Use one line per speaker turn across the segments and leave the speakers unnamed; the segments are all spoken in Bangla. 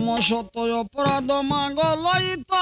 কমশত অপরাধ মাগলয়িত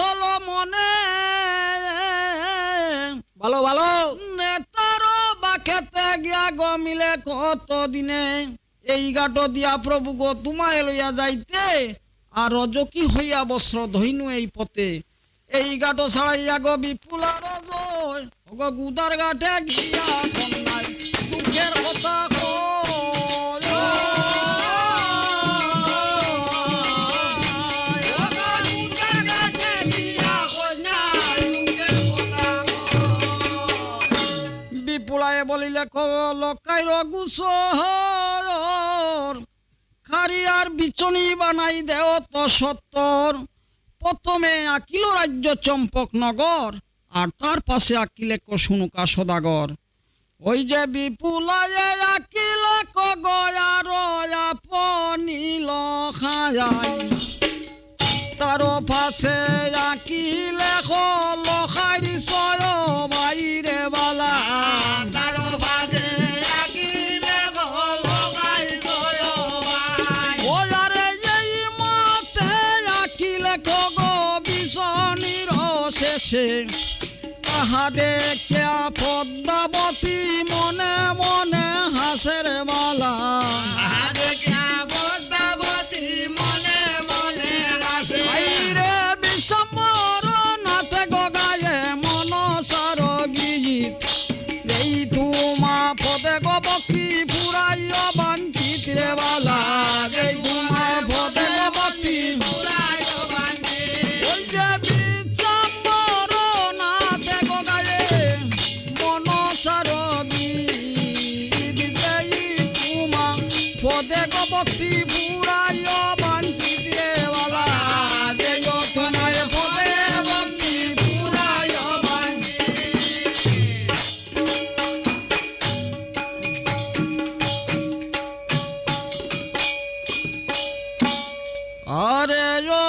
কৌতূহল মনে।
ভালো ভালো।
নেতার বা খেতে গিয়া গো মিলে কত দিনে। এই গাটো দিয়া প্রভু গো তোমায় লইয়া যাইতে। আর রজকি হইয়া বস্ত্র ধইনু এই পথে। এই গাটো ছাড়াইয়া গো বিপুলা রজয় গো গুদার গাটে গিয়া কন্যায় দুঃখের কথা বলিলে লকাই রগুসর খারি আর বিচনি বানাই দেও তো সত্তর। প্রথমে আকিল রাজ্য চম্পকনগর আর তার পাশে আকিলে কসুনুকা সদাগর। ওই যে বিপুলায় আকিল কগয়া রয়া পনিল খায়াই। তার পাশে আকিলে হল খাইরি সয় বাইরে বালা। আরে ও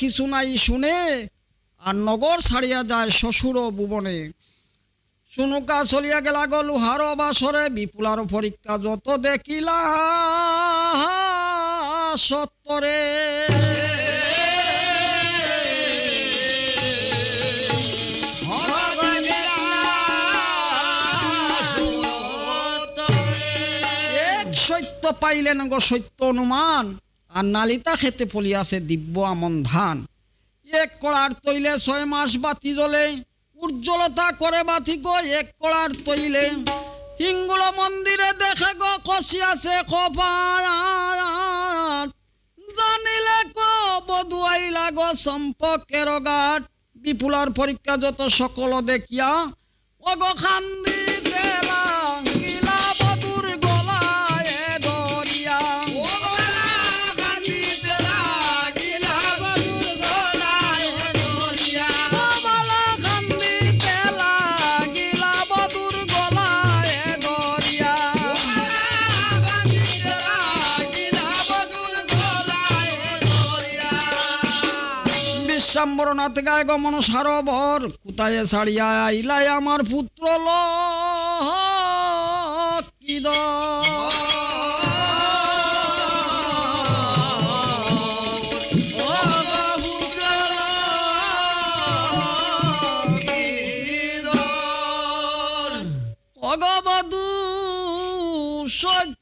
কিছু নাই শুনে আর নগর ছাড়িয়া যায় শ্বশুর ভুবনে। শুনুকা চলিয়া গেলা গো লোহার বাসরে বিপুলার পরীক্ষা যত দেখিলা সত্তরে। সত্য পাইলেন গো সত্য অনুমান। আর নালিতা খেতে ফলিয়াছে দিব্য আমন ধান। এক কড়ার তৈলে ছয় মাস বাতি জ্বলে, উজ্জ্বলতা করে বাতি গো এক কড়ার তৈলে। হিঙ্গুল মন্দিরে দেখে গো কষি আছে জানিলে ক বধুয়াইলা গো সম্পর্কের গাট বিপুলার পরীক্ষা যত সকল দেখিয়া, অগ খান্দি দেলা বিশ্বাম্বরনাথ গায় গমন সারবর কোথায় ছাড়িয়া আইলাই আমার পুত্র ল সত্য বল